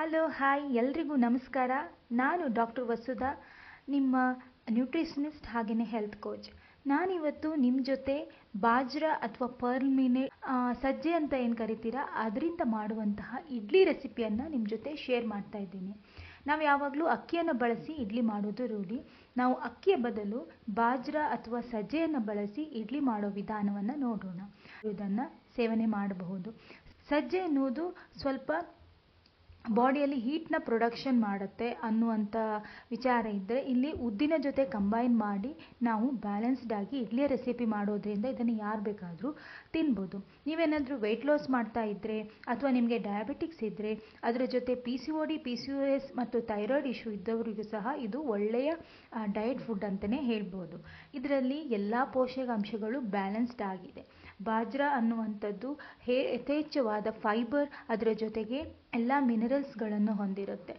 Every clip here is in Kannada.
Hello, hi. ಎಲ್ರಿಗೂ ನಮಸ್ಕಾರ. ನಾನು ಡಾಕ್ಟರ್ ವಸುಧಾ, ನಿಮ್ಮ ನ್ಯೂಟ್ರಿಷನಿಸ್ಟ್ ಹಾಗೆಯೇ ಹೆಲ್ತ್ ಕೋಚ್. ನಾನಿವತ್ತು ನಿಮ್ಮ ಜೊತೆ ಬಾಜ್ರಾ ಅಥವಾ ಪರ್ಲ್ ಮೀನೆ ಸಜ್ಜೆ ಅಂತ ಏನು ಕರಿತೀರಾ, ಅದರಿಂದ ಮಾಡುವಂತಹ ಇಡ್ಲಿ ರೆಸಿಪಿಯನ್ನು ನಿಮ್ಮ ಜೊತೆ ಶೇರ್ ಮಾಡ್ತಾ ಇದ್ದೀನಿ. ನಾವು ಯಾವಾಗಲೂ ಅಕ್ಕಿಯನ್ನು ಬಳಸಿ ಇಡ್ಲಿ ಮಾಡೋದು ರೂಢಿ. ನಾವು ಅಕ್ಕಿಯ ಬದಲು ಬಾಜ್ರಾ ಅಥವಾ ಸಜ್ಜೆಯನ್ನು ಬಳಸಿ ಇಡ್ಲಿ ಮಾಡೋ ವಿಧಾನವನ್ನು ನೋಡೋಣ. ಇದನ್ನು ಸೇವನೆ ಮಾಡಬಹುದು. ಸಜ್ಜೆ ಎನ್ನುವುದು ಸ್ವಲ್ಪ ಬಾಡಿಯಲ್ಲಿ ಹೀಟ್ನ ಪ್ರೊಡಕ್ಷನ್ ಮಾಡುತ್ತೆ ಅನ್ನುವಂಥ ವಿಚಾರ ಇದ್ದರೆ ಇಲ್ಲಿ ಉದ್ದಿನ ಜೊತೆ ಕಂಬೈನ್ ಮಾಡಿ ನಾವು ಬ್ಯಾಲೆನ್ಸ್ಡ್ ಆಗಿ ಇಡ್ಲಿಯ ರೆಸಿಪಿ ಮಾಡೋದ್ರಿಂದ ಇದನ್ನು ಯಾರು ಬೇಕಾದರೂ ತಿನ್ಬೋದು. ನೀವೇನಾದರೂ ವೆಯ್ಟ್ ಲಾಸ್ ಮಾಡ್ತಾ ಇದ್ದರೆ ಅಥವಾ ನಿಮಗೆ ಡಯಾಬಿಟಿಕ್ಸ್ ಇದ್ದರೆ ಅದರ ಜೊತೆ P C O D P C O S ಮತ್ತು ಥೈರಾಯ್ಡ್ ಇಶ್ಯೂ ಇದ್ದವರಿಗೂ ಸಹ ಇದು ಒಳ್ಳೆಯ ಡಯಟ್ ಫುಡ್ ಅಂತಲೇ ಹೇಳ್ಬೋದು. ಇದರಲ್ಲಿ ಎಲ್ಲ ಪೋಷಕಾಂಶಗಳು ಬ್ಯಾಲೆನ್ಸ್ಡ್ ಆಗಿದೆ. ಬಾಜ್ರಾ ಅನ್ನುವಂಥದ್ದು ಹೇ ಯಥೇಚ್ಛವಾದ ಫೈಬರ್ ಅದರ ಜೊತೆಗೆ ಎಲ್ಲ ಮಿನರಲ್ಸ್ಗಳನ್ನು ಹೊಂದಿರುತ್ತೆ.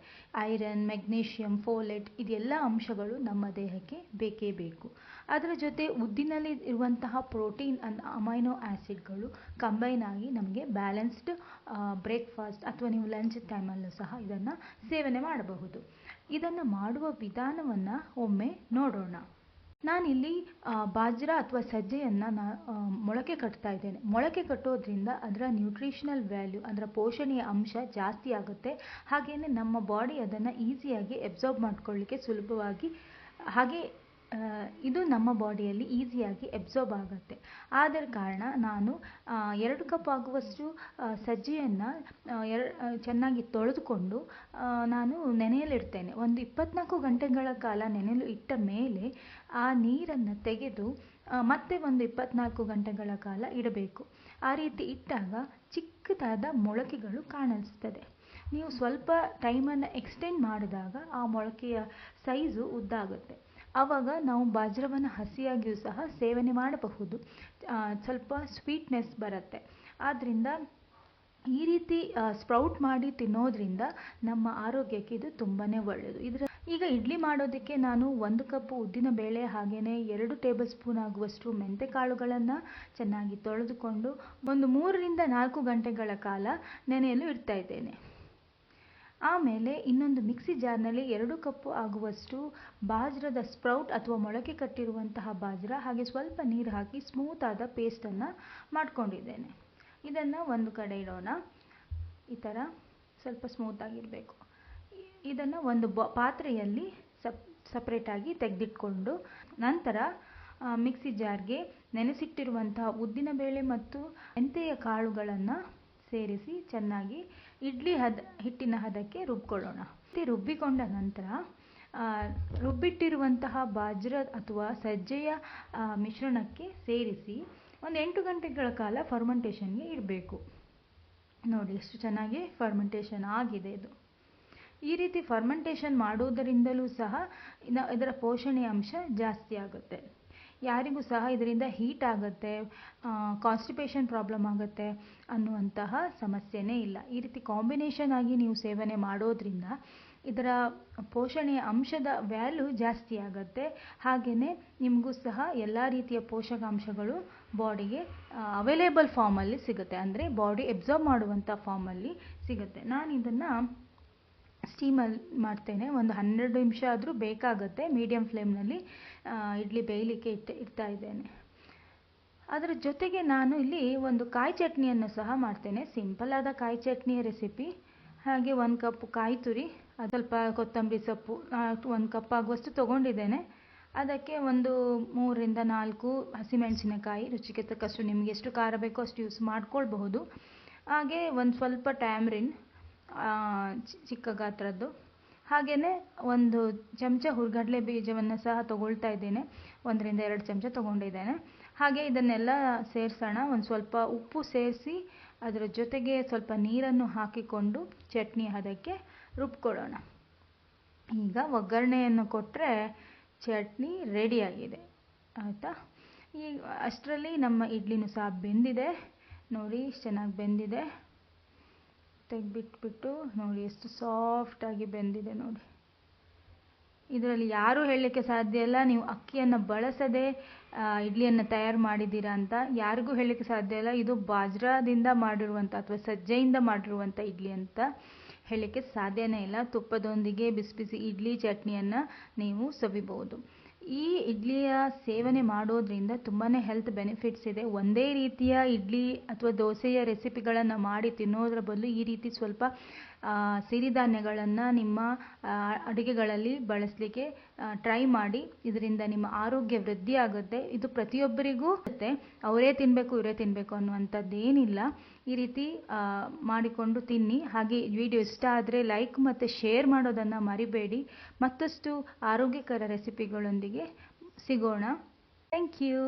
ಐರನ್ ಮೆಗ್ನೀಷಿಯಮ್ ಫೋಲೆಟ್ ಇದೆಲ್ಲ ಅಂಶಗಳು ನಮ್ಮ ದೇಹಕ್ಕೆ ಬೇಕೇ ಬೇಕು. ಅದರ ಜೊತೆ ಉದ್ದಿನಲ್ಲಿ ಇರುವಂತಹ ಪ್ರೋಟೀನ್ ಅಂಡ್ ಅಮೈನೋ ಆ್ಯಸಿಡ್ಗಳು ಕಂಬೈನ್ ಆಗಿ ನಮಗೆ ಬ್ಯಾಲೆನ್ಸ್ಡ್ ಬ್ರೇಕ್ಫಾಸ್ಟ್ ಅಥವಾ ನೀವು ಲಂಚ್ ಟೈಮಲ್ಲೂ ಸಹ ಇದನ್ನು ಸೇವನೆ ಮಾಡಬಹುದು. ಇದನ್ನು ಮಾಡುವ ವಿಧಾನವನ್ನು ಒಮ್ಮೆ ನೋಡೋಣ. ನಾನಿಲ್ಲಿ ಬಾಜ್ರಾ ಅಥವಾ ಸಜ್ಜೆಯನ್ನು ನಾ ಮೊಳಕೆ ಕಟ್ತಾ ಇದ್ದೇನೆ. ಮೊಳಕೆ ಕಟ್ಟೋದ್ರಿಂದ ಅದರ ನ್ಯೂಟ್ರಿಷನಲ್ ವ್ಯಾಲ್ಯೂ ಅದರ ಪೋಷಣೀಯ ಅಂಶ ಜಾಸ್ತಿ ಆಗುತ್ತೆ. ಹಾಗೆಯೇ ನಮ್ಮ ಬಾಡಿ ಅದನ್ನು ಈಸಿಯಾಗಿ ಎಬ್ಸಾರ್ಬ್ ಮಾಡ್ಕೊಳ್ಳಿಕ್ಕೆ ಸುಲಭವಾಗಿ, ಹಾಗೆ ಇದು ನಮ್ಮ ಬಾಡಿಯಲ್ಲಿ ಈಸಿಯಾಗಿ ಎಬ್ಸಾರ್ಬ್ ಆಗುತ್ತೆ. ಆದ ಕಾರಣ ನಾನು ಎರಡು ಕಪ್ ಆಗುವಷ್ಟು ಸಜ್ಜೆಯನ್ನು ಎರ ಚೆನ್ನಾಗಿ ತೊಳೆದುಕೊಂಡು ನಾನು ನೆನೆಯಲಿಡ್ತೇನೆ. ಒಂದು ಇಪ್ಪತ್ನಾಲ್ಕು ಗಂಟೆಗಳ ಕಾಲ ನೆನೆಯಲು ಇಟ್ಟ ಮೇಲೆ ಆ ನೀರನ್ನು ತೆಗೆದು ಮತ್ತೆ ಒಂದು ಇಪ್ಪತ್ನಾಲ್ಕು ಗಂಟೆಗಳ ಕಾಲ ಇಡಬೇಕು. ಆ ರೀತಿ ಇಟ್ಟಾಗ ಚಿಕ್ಕದಾದ ಮೊಳಕೆಗಳು ಕಾಣಿಸ್ತದೆ. ನೀವು ಸ್ವಲ್ಪ ಟೈಮನ್ನು ಎಕ್ಸ್ಟೆಂಡ್ ಮಾಡಿದಾಗ ಆ ಮೊಳಕೆಯ ಸೈಜು ಉದ್ದಾಗುತ್ತೆ. ಆವಾಗ ನಾವು ಬಾಜ್ರವನ್ನು ಹಸಿಯಾಗಿಯೂ ಸಹ ಸೇವನೆ ಮಾಡಬಹುದು. ಸ್ವಲ್ಪ ಸ್ವೀಟ್ನೆಸ್ ಬರುತ್ತೆ. ಆದ್ದರಿಂದ ಈ ರೀತಿ ಸ್ಪ್ರೌಟ್ ಮಾಡಿ ತಿನ್ನೋದ್ರಿಂದ ನಮ್ಮ ಆರೋಗ್ಯಕ್ಕೆ ಇದು ತುಂಬಾ ಒಳ್ಳೆಯದು ಇದರ, ಈಗ ಇಡ್ಲಿ ಮಾಡೋದಕ್ಕೆ ನಾನು ಒಂದು ಉದ್ದಿನ ಬೇಳೆ ಹಾಗೆಯೇ ಎರಡು ಟೇಬಲ್ ಸ್ಪೂನ್ ಆಗುವಷ್ಟು ಮೆಂತೆ ಕಾಳುಗಳನ್ನು ಚೆನ್ನಾಗಿ ತೊಳೆದುಕೊಂಡು ಒಂದು ಮೂರರಿಂದ ನಾಲ್ಕು ಗಂಟೆಗಳ ಕಾಲ ನೆನೆಯಲು ಇಡ್ತಾ ಇದ್ದೇನೆ. ಆಮೇಲೆ ಇನ್ನೊಂದು ಮಿಕ್ಸಿ ಜಾರ್ನಲ್ಲಿ ಎರಡು ಕಪ್ಪು ಆಗುವಷ್ಟು ಬಾಜ್ರದ ಸ್ಪ್ರೌಟ್ ಅಥವಾ ಮೊಳಕೆ ಕಟ್ಟಿರುವಂತಹ ಬಾಜ್ರ ಹಾಗೆ ಸ್ವಲ್ಪ ನೀರು ಹಾಕಿ ಸ್ಮೂತಾದ ಪೇಸ್ಟನ್ನು ಮಾಡ್ಕೊಂಡಿದ್ದೇನೆ. ಇದನ್ನು ಒಂದು ಕಡೆ ಇಡೋಣ. ಈ ಥರ ಸ್ವಲ್ಪ ಸ್ಮೂತಾಗಿರಬೇಕು ಇದನ್ನು ಒಂದು ಬ, ಪಾತ್ರೆಯಲ್ಲಿ ಸಪ್ ಸಪ್ರೇಟಾಗಿ ತೆಗೆದಿಟ್ಕೊಂಡು ನಂತರ ಮಿಕ್ಸಿ ಜಾರ್ಗೆ ನೆನೆಸಿಟ್ಟಿರುವಂತಹ ಉದ್ದಿನ ಬೇಳೆ ಮತ್ತು ಮೆಂತೆಯ ಕಾಳುಗಳನ್ನು ಸೇರಿಸಿ ಚೆನ್ನಾಗಿ ಇಡ್ಲಿ ಹದ, ಹಿಟ್ಟಿನ ಹದಕ್ಕೆ ರುಬ್ಕೊಳ್ಳೋಣ. ರುಬ್ಬಿಕೊಂಡ ನಂತರ ರುಬ್ಬಿಟ್ಟಿರುವಂತಹ ಬಾಜ್ರ ಅಥವಾ ಸಜ್ಜೆಯ ಮಿಶ್ರಣಕ್ಕೆ ಸೇರಿಸಿ ಒಂದು ಎಂಟು ಗಂಟೆಗಳ ಕಾಲ ಫರ್ಮೆಂಟೇಷನ್ಗೆ ಇಡಬೇಕು. ನೋಡಿ, ಎಷ್ಟು ಚೆನ್ನಾಗಿ ಫರ್ಮೆಂಟೇಷನ್ ಆಗಿದೆ ಇದು. ಈ ರೀತಿ ಫರ್ಮೆಂಟೇಷನ್ ಮಾಡುವುದರಿಂದಲೂ ಸಹ ಇದರ ಪೋಷಣೆ ಅಂಶ ಜಾಸ್ತಿ ಆಗುತ್ತೆ. ಯಾರಿಗೂ ಸಹ ಇದರಿಂದ ಹೀಟ್ ಆಗುತ್ತೆ ಕಾನ್ಸ್ಟಿಪೇಷನ್ ಪ್ರಾಬ್ಲಮ್ ಆಗುತ್ತೆ ಅನ್ನುವಂತಹ ಸಮಸ್ಯೆನೇ ಇಲ್ಲ. ಈ ರೀತಿ ಕಾಂಬಿನೇಷನ್ ಆಗಿ ನೀವು ಸೇವನೆ ಮಾಡೋದ್ರಿಂದ ಇದರ ಪೋಷಣೆಯ ಅಂಶದ ವ್ಯಾಲ್ಯೂ ಜಾಸ್ತಿ ಆಗುತ್ತೆ. ಹಾಗೆಯೇ ನಿಮಗೂ ಸಹ ಎಲ್ಲ ರೀತಿಯ ಪೋಷಕಾಂಶಗಳು ಬಾಡಿಗೆ ಅವೈಲೇಬಲ್ ಫಾರ್ಮಲ್ಲಿ ಸಿಗುತ್ತೆ. ಅಂದರೆ ಬಾಡಿ ಎಬ್ಸಾರ್ಬ್ ಮಾಡುವಂಥ ಫಾರ್ಮಲ್ಲಿ ಸಿಗುತ್ತೆ. ನಾನು ಇದನ್ನು ಸ್ಟೀಮಲ್ಲಿ ಮಾಡ್ತೇನೆ. ಒಂದು ಹನ್ನೆರಡು ನಿಮಿಷ ಆದರೂ ಬೇಕಾಗುತ್ತೆ. ಮೀಡಿಯಮ್ ಫ್ಲೇಮ್ನಲ್ಲಿ ಇಡ್ಲಿ ಬೇಯಲಿಕ್ಕೆ ಇಟ್ಟು, ಇಡ್ತಾ ಇದ್ದೇನೆ. ಅದರ ಜೊತೆಗೆ ನಾನು ಇಲ್ಲಿ ಒಂದು ಕಾಯಿ ಚಟ್ನಿಯನ್ನು ಸಹ ಮಾಡ್ತೇನೆ. ಸಿಂಪಲ್ ಆದ ಕಾಯಿ ಚಟ್ನಿಯ ರೆಸಿಪಿ ಹಾಗೆ ಒಂದು ಕಪ್ ಕಾಯಿ ತುರಿ, ಅದು ಸ್ವಲ್ಪ ಕೊತ್ತಂಬರಿ ಸೊಪ್ಪು ಒಂದು ಕಪ್ ಆಗುವಷ್ಟು ತೊಗೊಂಡಿದ್ದೇನೆ. ಅದಕ್ಕೆ ಒಂದು ಮೂರರಿಂದ ನಾಲ್ಕು ಹಸಿಮೆಣಸಿನಕಾಯಿ, ರುಚಿಗೆ ತಕ್ಕಷ್ಟು ನಿಮಗೆ ಎಷ್ಟು ಖಾರ ಬೇಕೋ ಅಷ್ಟು ಯೂಸ್ ಮಾಡ್ಕೊಳ್ಬಹುದು. ಹಾಗೆ ಒಂದು ಸ್ವಲ್ಪ ಟ್ಯಾಮ್ರಿನ್ ಚಿಕ್ಕ ಗಾತ್ರದ್ದು. ಹಾಗೆಯೇ ಒಂದು ಚಮಚ ಹುರ್ಗಡಲೆ ಬೀಜವನ್ನು ಸಹ ತಗೊಳ್ತಾ ಇದ್ದೇನೆ. ಒಂದರಿಂದ ಎರಡು ಚಮಚ ತೊಗೊಂಡಿದ್ದೇನೆ. ಹಾಗೆ ಇದನ್ನೆಲ್ಲ ಸೇರಿಸೋಣ. ಒಂದು ಸ್ವಲ್ಪ ಉಪ್ಪು ಸೇರಿಸಿ ಅದರ ಜೊತೆಗೆ ಸ್ವಲ್ಪ ನೀರನ್ನು ಹಾಕಿಕೊಂಡು ಚಟ್ನಿ ಅದಕ್ಕೆ ರುಬ್ಕೊಳ್ಳೋಣ. ಈಗ ಒಗ್ಗರಣೆಯನ್ನು ಕೊಟ್ಟರೆ ಚಟ್ನಿ ರೆಡಿಯಾಗಿದೆ. ಆಯಿತಾ? ಈ ಅಷ್ಟರಲ್ಲಿ ನಮ್ಮ ಇಡ್ಲಿನೂ ಸಹ ಬೆಂದಿದೆ. ನೋಡಿ, ಚೆನ್ನಾಗಿ ಬೆಂದಿದೆ. ತೆಗೆದ್ಬಿಟ್ಬಿಟ್ಟು ನೋಡಿ ಎಷ್ಟು ಸಾಫ್ಟಾಗಿ ಬೆಂದಿದೆ ನೋಡಿ. ಇದರಲ್ಲಿ ಯಾರೂ ಹೇಳಲಿಕ್ಕೆ ಸಾಧ್ಯ ಇಲ್ಲ. ನೀವು ಅಕ್ಕಿಯನ್ನು ಬಳಸದೆ ಇಡ್ಲಿಯನ್ನು ತಯಾರು ಮಾಡಿದ್ದೀರಾ ಅಂತ ಯಾರಿಗೂ ಹೇಳಲಿಕ್ಕೆ ಸಾಧ್ಯ ಇಲ್ಲ. ಇದು ಬಾಜ್ರಾದಿಂದ ಮಾಡಿರುವಂಥ ಅಥವಾ ಸಜ್ಜೆಯಿಂದ ಮಾಡಿರುವಂಥ ಇಡ್ಲಿ ಅಂತ ಹೇಳಲಿಕ್ಕೆ ಸಾಧ್ಯನೇ ಇಲ್ಲ. ತುಪ್ಪದೊಂದಿಗೆ ಬಿಸಿ ಬಿಸಿ ಇಡ್ಲಿ ಚಟ್ನಿಯನ್ನು ನೀವು ಸವಿಬಹುದು. ಈ ಇಡ್ಲಿಯ ಸೇವನೆ ಮಾಡೋದ್ರಿಂದ ತುಂಬಾ ಹೆಲ್ತ್ ಬೆನಿಫಿಟ್ಸ್ ಇದೆ. ಒಂದೇ ರೀತಿಯ ಇಡ್ಲಿ ಅಥವಾ ದೋಸೆಯ ರೆಸಿಪಿಗಳನ್ನು ಮಾಡಿ ತಿನ್ನೋದರ ಬದಲು ಈ ರೀತಿ ಸ್ವಲ್ಪ ಸಿರಿಧಾನ್ಯಗಳನ್ನು ನಿಮ್ಮ ಅಡುಗೆಗಳಲ್ಲಿ ಬಳಸಲಿಕ್ಕೆ ಟ್ರೈ ಮಾಡಿ. ಇದರಿಂದ ನಿಮ್ಮ ಆರೋಗ್ಯ ವೃದ್ಧಿ ಆಗುತ್ತೆ. ಇದು ಪ್ರತಿಯೊಬ್ಬರಿಗೂ ಇರುತ್ತೆ. ಅವರೇ ತಿನ್ನಬೇಕು ಇವರೇ ತಿನ್ನಬೇಕು ಅನ್ನುವಂಥದ್ದೇನಿಲ್ಲ ಈ ರೀತಿ ಮಾಡಿಕೊಂಡು ತಿನ್ನಿ. ಹಾಗೆ ವಿಡಿಯೋ ಇಷ್ಟ ಆದರೆ ಲೈಕ್ ಮತ್ತು ಶೇರ್ ಮಾಡೋದನ್ನು ಮರಿಬೇಡಿ. ಮತ್ತಷ್ಟು ಆರೋಗ್ಯಕರ ರೆಸಿಪಿಗಳೊಂದಿಗೆ ಸಿಗೋಣ. Thank you